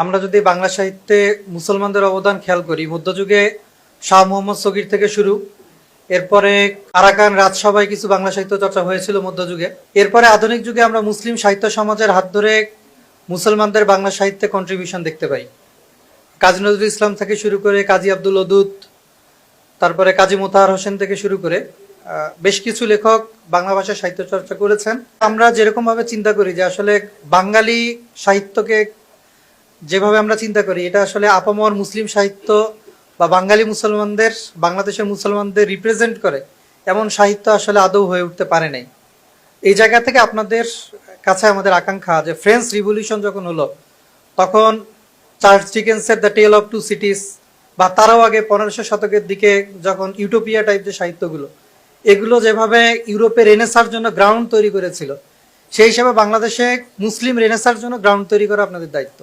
আমরা যদি বাংলা সাহিত্যে মুসলমানদের অবদান খেয়াল করি, মধ্যযুগে শাহ মোহাম্মদ সগির থেকে শুরু, এরপরে আরাকান রাজসভায় কিছু বাংলা সাহিত্য চর্চা হয়েছিল মধ্যযুগে। এরপরে আধুনিক যুগে আমরা মুসলিম সাহিত্য সমাজের হাত ধরে মুসলমানদের বাংলা সাহিত্যে কন্ট্রিবিউশন দেখতে পাই। কাজী নজরুল ইসলাম থেকে শুরু করে কাজী আব্দুল ওদুদ তারপরে কাজী মোতাহার হোসেন থেকে শুরু করে বেশ কিছু লেখক বাংলা ভাষায় সাহিত্য চর্চা করেছেন। আমরা যেরকম ভাবে চিন্তা করি যে আসলে বাঙালি সাহিত্যকে যেভাবে আমরা চিন্তা করি, এটা আসলে আপামর মুসলিম সাহিত্য বা বাঙালি মুসলমানদের, বাংলাদেশের মুসলমানদের রিপ্রেজেন্ট করে। এমন সাহিত্য আসলে আদৌ হয়ে উঠতে পারে নাই। এই জায়গা থেকে আপনাদের কাছে আমাদের আকাঙ্ক্ষা যে ফ্রেঞ্চ রিভলিউশন যখন হলো, তখন Charles ডিকেন্সের the tale of two cities বা তারও আগে পনেরোশো শতকের দিকে যখন ইউটোপিয়া টাইপ যে সাহিত্যগুলো, এগুলো যেভাবে ইউরোপে রেনেসার জন্য গ্রাউন্ড তৈরি করেছিল, সেই হিসাবে বাংলাদেশে মুসলিম রেনেসার জন্য গ্রাউন্ড তৈরি করা আপনাদের দায়িত্ব।